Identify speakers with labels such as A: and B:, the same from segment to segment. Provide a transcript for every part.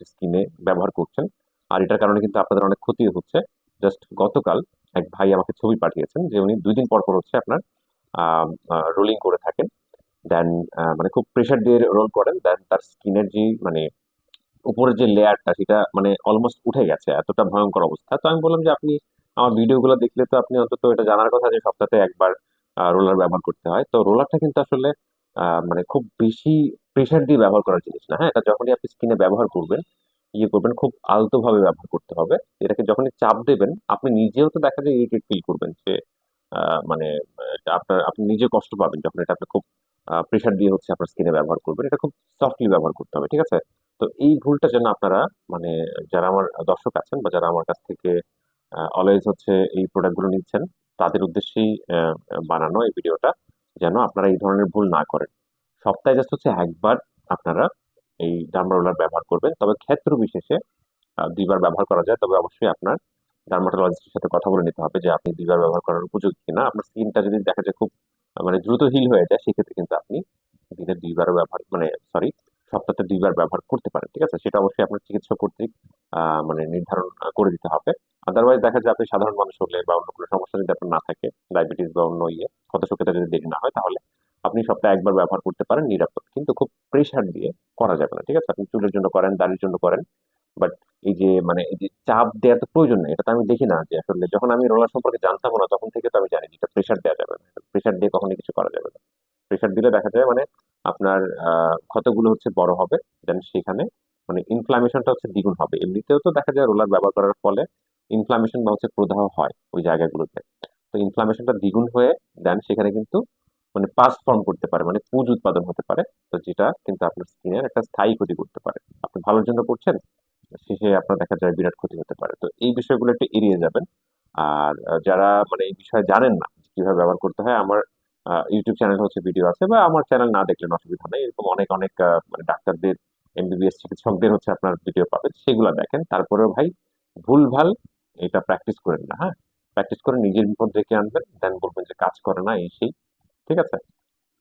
A: হচ্ছে স্কিনে ব্যবহার করছেন। আর এটার কারণে কিন্তু আপনাদের অনেক ক্ষতি হচ্ছে। জাস্ট গতকাল এক ভাই আমাকে ছবি পাঠিয়েছেন যে উনি দুই দিন পর পর হচ্ছে আপনার রোলিং করে থাকেন। দেন মানে খুব প্রেশার দিয়ে রোল করেন। দেন তার স্কিনের যে মানে উপরের যে লেয়ারটা সেটা মানে অলমোস্ট উঠে গেছে। এতটা ভয়ঙ্কর অবস্থা। তো আমি বললাম যে আপনি আমার ভিডিওগুলো দেখলে তো আপনি অন্তত এটা জানার কথা যে সপ্তাহে একবার রোলার ব্যবহার করতে হয়। তো রোলারটা কিন্তু আসলে মানে খুব বেশি প্রেশার দিয়ে ব্যবহার করার জিনিস না হ্যাঁ? যখনই আপনি স্কিনে ব্যবহার করবেন ইয়ে করবেন, খুব আলতোভাবে ব্যবহার করতে হবে। এটাকে যখনই চাপ দেবেন, আপনি নিজেও তো দেখা যায় ইরিটেট ফিল করবেন যে মানে আপনার, আপনি নিজে কষ্ট পাবেন যখন এটা আপনি খুব প্রেশার দিয়ে হচ্ছে আপনার স্কিনে ব্যবহার করবেন। এটা খুব সফটলি ব্যবহার করতে হবে, ঠিক আছে? তো এই ভুলটা যেন আপনারা মানে যারা আমার দর্শক আছেন বা যারা আমার কাছ থেকে অলওয়েজ হচ্ছে এই প্রোডাক্টগুলো নিচ্ছেন, তাদের উদ্দেশ্যেই বানানো এই ভিডিওটা যেন আপনারা এই ধরনের ভুল না করেন। সপ্তাহে জাস্ট হচ্ছে একবার আপনারা এই ডার্মা রোলার ব্যবহার করবেন। তবে ক্ষেত্র বিশেষে দুইবার ব্যবহার করা যায়। তবে অবশ্যই আপনার ডার্মাটোলজিস্টের সাথে কথা বলে নিতে হবে যে আপনি দুইবার ব্যবহার করার উপযোগী কিনা। আপনার স্কিনটা যদি দেখা যায় খুব মানে দ্রুত হিল হয়ে যায়, সেক্ষেত্রে কিন্তু আপনি দিনে দুইবারও ব্যবহার মানে সরি সপ্তাহে দুইবার ব্যবহার করতে পারেন, ঠিক আছে? সেটা অবশ্যই আপনার চিকিৎসক কর্তৃক মানে নির্ধারণ করে দিতে হবে। আদারওয়াইজ দেখা যায় আপনি সাধারণ মানুষ হলে বা অন্য কোনো সমস্যা যদি আপনার না থাকে ডায়াবেটিস বা অন্য ইয়ে ক্ষতশক্তিটা যদি দেরি না হয়, তাহলে আপনি সপ্তাহে একবার ব্যবহার করতে পারেন, নিরাপদ। কিন্তু খুব প্রেশার দিয়ে করা যাবে না, ঠিক আছে? আপনি চুলের জন্য করেন, দাড়ির জন্য করেন বাট এই যে মানে এই যে চাপ দেওয়ার তো প্রয়োজন নেই, এটা তো আমি দেখি না যে আসলে যখন আমি রোলার সম্পর্কে জানতাম না, তখন থেকে তো আমি জানি যে এটা প্রেশার দেওয়া যাবে না প্রেশার দিয়ে কখনোই কিছু করা যাবে না। প্রেশার দিলে দেখা যায় মানে আপনার ক্ষতগুলো হচ্ছে বড় হবে দেন সেখানে মানে ইনফ্লামেশনটা হচ্ছে দ্বিগুণ হবে। এমনিতেও তো দেখা যায় রোলার ব্যবহার করার ফলে ইনফ্লামেশন বা হচ্ছে প্রদাহ হয় ওই জায়গাগুলোতে। তো ইনফ্লামেশনটা দ্বিগুণ হয়ে দেন সেখানে কিন্তু মানে পাস ফর্ম করতে পারে মানে পুঁজ উৎপাদন হতে পারে। তো যেটা কিন্তু আপনার স্কিনের একটা স্থায়ী ক্ষতি করতে পারে। আপনি ভালোর জন্য করছেন, শেষে আপনার দেখা যায় বিরাট ক্ষতি হতে পারে। তো এই বিষয়গুলো একটু এড়িয়ে যাবেন। আর যারা মানে এই বিষয়ে জানেন না কীভাবে ব্যবহার করতে হয়, আমার ইউটিউব চ্যানেল হচ্ছে ভিডিও আছে বা আমার চ্যানেল না দেখলেন অসুবিধা নেই। এরকম অনেক অনেক মানে ডাক্তারদের এমবিবিএস চিকিৎসকদের হচ্ছে আপনার ভিডিও পাবেন, সেগুলো দেখেন। তারপরেও ভাই ভুলভাল এটা প্র্যাকটিস করেন না হ্যাঁ? প্র্যাকটিস করে নিজের বিপদ রেখে আনবেন দেন বলবেন যে কাজ করে না, এই সেই, ঠিক আছে?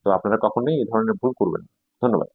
A: তো আপনারা কখনোই এই ধরনের ভুল করবেন ধন্যবাদ।